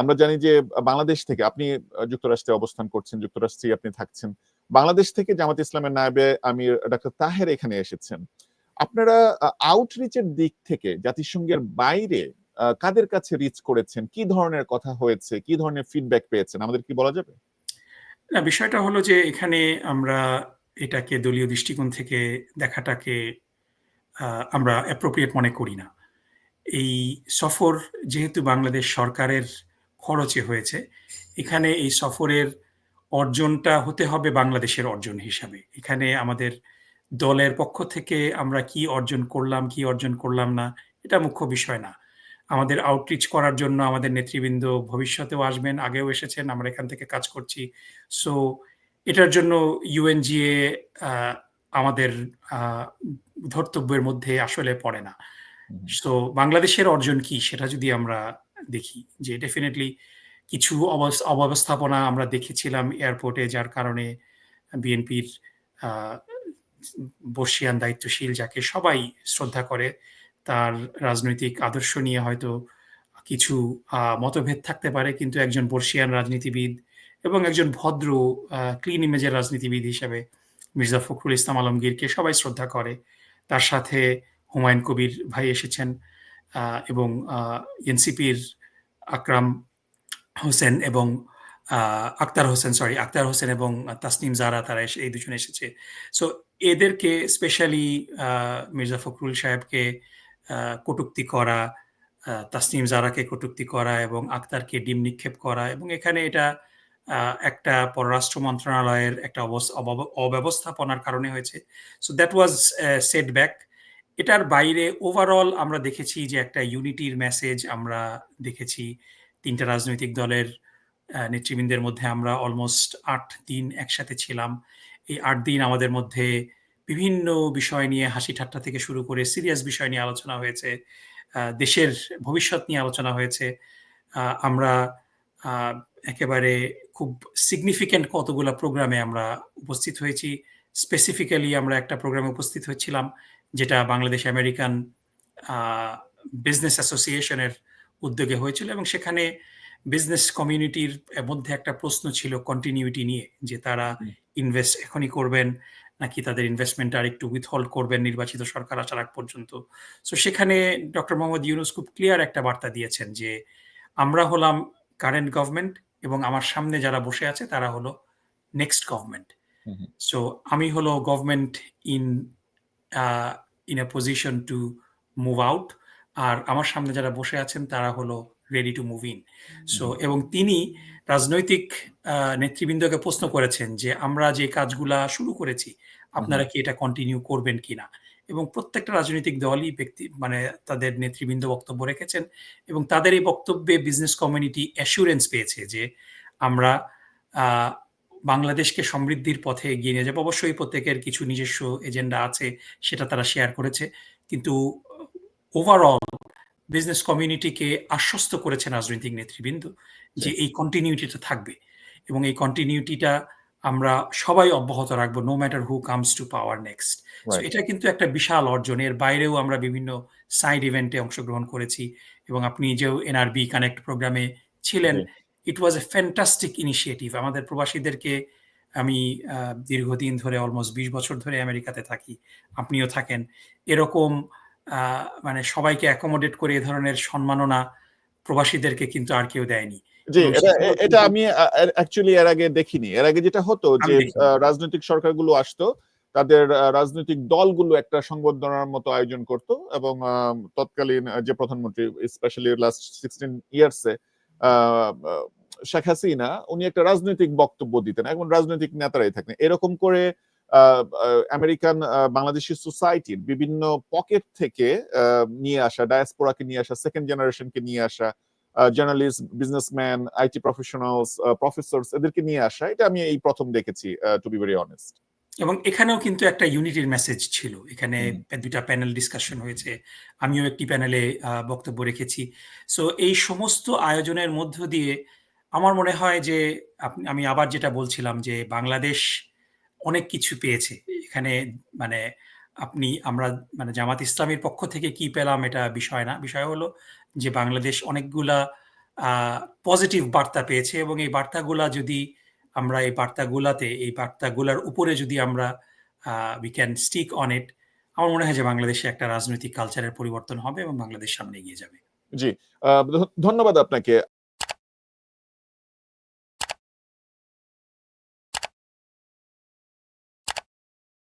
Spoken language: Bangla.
আমরা জানি যে, বাংলাদেশ থেকে আপনি যুক্তরাষ্ট্রে অবস্থান করছেন যুক্তরাষ্ট্রে আপনি থাকছেন। বাংলাদেশ থেকে জামাত ইসলামের নায়েবে আমির ডাক্তার তাহের এখানে এসেছেন। আপনারা আউটরিচের দিক থেকে জাতিসংঘের বাইরে কাদের কাছে রিচ করেছেন? কি ধরনের কথা হয়েছে? কি ধরনের ফিডব্যাক পেয়েছেন? আমাদের কি বলা যাবে? না, বিষয়টা হলো যে, এখানে আমরা এটাকে দলীয় দৃষ্টিকোণ থেকে দেখাটাকে আমরা অ্যাপ্রোপ্রিয়েট মনে করি না। এই সফর যেহেতু বাংলাদেশ সরকারের খরচে হয়েছে। এখানে এই সফরের অর্জনটা হতে হবে বাংলাদেশের অর্জন হিসাবে। এখানে আমাদের দলের পক্ষ থেকে আমরা কি অর্জন করলাম কি অর্জন করলাম না এটা মুখ্য বিষয় না। আমাদের আউটরিচ করার জন্য আমাদের নেতৃবৃন্দ ভবিষ্যতেও আসবেন আগেও এসেছেন আমরা এখান থেকে কাজ করছি। সো এটার জন্য ইউএনজিএ আমাদের ধর্তব্যের মধ্যে আসলে পড়ে না। সো বাংলাদেশের অর্জন কি সেটা যদি আমরা দেখি যে ডেফিনেটলি কিছু অব্যবস্থাপনা আমরা দেখেছিলাম এয়ারপোর্টে যার কারণে বিএনপির বর্ষিয়ান দায়িত্বশীল যাকে সবাই শ্রদ্ধা করে, তার রাজনৈতিক আদর্শ নিয়ে হয়তো কিছু মতভেদ থাকতে পারে, কিন্তু একজন বর্ষিয়ান রাজনীতিবিদ এবং একজন ভদ্র ক্লিন ইমেজের রাজনীতিবিদ হিসেবে মির্জা ফখরুল ইসলাম আলমগীরকে সবাই শ্রদ্ধা করে। তার সাথে হুমায়ুন কবির ভাই এসেছেন এবং এনসিপির আকরাম হোসেন এবং আক্তার হোসেন সরি আক্তার হোসেন এবং তাসনিম জারা, তারা এসে, এই দুজন এসেছে। সো এদেরকে স্পেশালি মির্জা ফখরুল সাহেবকে কটুক্তি করা তাসনিম জারাকে কটুক্তি করা এবং আক্তারকে ডিম নিক্ষেপ করা এবং এখানে এটা একটা পররাষ্ট্র মন্ত্রণালয়ের একটা অব্যবস্থাপনার কারণে হয়েছে। So that was set back এটার বাইরে ওভারঅল আমরা দেখেছি যে একটা ইউনিটির মেসেজ আমরা দেখেছি। তিনটা রাজনৈতিক দলের নেতৃবৃন্দের মধ্যে আমরা অলমোস্ট আট দিন একসাথে ছিলাম। এই আট দিন আমাদের মধ্যে বিভিন্ন বিষয় নিয়ে হাসি ঠাট্টা থেকে শুরু করে সিরিয়াস বিষয় নিয়ে আলোচনা হয়েছে। দেশের ভবিষ্যৎ নিয়ে আলোচনা হয়েছে। আমরা একেবারে খুব সিগনিফিক্যান্ট কতগুলো প্রোগ্রামে আমরা উপস্থিত হয়েছি। স্পেসিফিক্যালি আমরা একটা প্রোগ্রামে উপস্থিত হয়েছিলাম। যেটা বাংলাদেশ আমেরিকান বিজনেস অ্যাসোসিয়েশনের উদ্যোগে হয়েছিল এবং সেখানে বিজনেস কমিউনিটির মধ্যে একটা প্রশ্ন ছিল কন্টিনিউটি নিয়ে যে তারা ইনভেস্ট এখনই করবেন নাকি তাদের ইনভেস্টমেন্ট আর একটু উইথহোল্ড করবেন নির্বাচিত সরকার আসার আগ পর্যন্ত? সো সেখানে ডক্টর মোহাম্মদ ইউনুস খুব ক্লিয়ার একটা বার্তা দিয়েছেন যে আমরা হলাম কারেন্ট গভর্নমেন্ট এবং আমার সামনে যারা বসে আছে তারা হলো নেক্সট গভর্নমেন্ট সো আমি হলো government in in a position to move out আর আমার সামনে যারা বসে আছেন তারা হলো ready to move in so এবং তিনি রাজনৈতিক নেতৃবৃন্দকে প্রশ্ন করেছেন যে আমরা যে কাজগুলা শুরু করেছি আপনারা কি এটা কন্টিনিউ করবেন কিনা? এবং প্রত্যেকটা রাজনৈতিক দলই ব্যক্তি মানে তাদের নেতৃবৃন্দ বক্তব্য রেখেছেন এবং তাদের এই বক্তব্যে বিজনেস কমিউনিটি অ্যাসুরেন্স পেয়েছে যে আমরা বাংলাদেশকে সমৃদ্ধির পথে এগিয়ে নিয়ে যাব। অবশ্যই প্রত্যেকের কিছু নিজস্ব এজেন্ডা আছে সেটা তারা শেয়ার করেছে। কিন্তু ওভারঅল বিজনেস কমিউনিটিকে আশ্বস্ত করেছেন রাজনৈতিক নেতৃবৃন্দ যে এই কন্টিনিউটিটা থাকবে। এবং এই কন্টিনিউটিটা আমরা সবাই অব্যাহত রাখব no matter who comes to power next এটা কিন্তু একটা বিশাল অর্জন। এর বাইরেও আমরা বিভিন্ন সাইড ইভেন্টে অংশগ্রহণ করেছি। এবং আপনি নিজেও এনআরবি কানেক্ট প্রোগ্রামে ছিলেন ইট ওয়াজ এ ফ্যান্টাস্টিক ইনিশিয়েটিভ আমাদের প্রবাসীদেরকে আমি দীর্ঘদিন ধরে অলমোস্ট বিশ বছর ধরে আমেরিকাতে থাকি আপনিও থাকেন। এরকম মানে সবাইকে অ্যাকোমোডেট করে এ ধরনের সম্মাননা প্রবাসীদেরকে কিন্তু আর কেউ দেয়নি। এটা আমি অ্যাকচুয়ালি এর আগে দেখিনি। এর আগে যেটা হতো যে রাজনৈতিক সরকারগুলো আসতো তাদের রাজনৈতিক দলগুলো একটা সংবর্ধনার মতো আয়োজন করত এবং তৎকালীন যে প্রধানমন্ত্রী স্পেশালি লাস্ট সিক্সটিন ইয়ার্সে শেখ হাসিনা উনি একটা রাজনৈতিক বক্তব্য দিতেন এখন রাজনৈতিক নেতারাই থাকেন। এরকম করে আমেরিকান বাংলাদেশি সোসাইটির বিভিন্ন পকেট থেকে নিয়ে আসা ডায়াসপোরাকে নিয়ে আসা সেকেন্ড জেনারেশনকে নিয়ে আসা journalist businessman IT professionals professors এদেরকে নিয়ে আসা এটা আমি এই প্রথম দেখেছি টু বি ভেরি অনেস্ট এবং এখানেও কিন্তু একটা ইউনিটির মেসেজ ছিল। এখানে দুটা প্যানেল ডিসকাশন হয়েছে। আমিও একটি প্যানেলে বক্তব্য রেখেছি। সো এই সমস্ত আয়োজনের মধ্য দিয়ে আমার মনে হয় যে আমি আবার যেটা বলছিলাম যে বাংলাদেশ অনেক কিছু পেয়েছে। এখানে মানে আপনি, আমরা মানে জামাত ইসলামের পক্ষ থেকে কি পেলাম এটা বিষয় না। বিষয় হলো যে বাংলাদেশ অনেকগুলা পজিটিভ বার্তা পেয়েছে এবং এই বার্তাগুলা যদি আমরা এই বার্তাগুলাতে, এই বার্তাগুলার উপরে যদি আমরা we can stick on it আমার মনে হয় যে বাংলাদেশে একটা রাজনৈতিক কালচারের পরিবর্তন হবে এবং বাংলাদেশ সামনে এগিয়ে যাবে। জি ধন্যবাদ আপনাকে।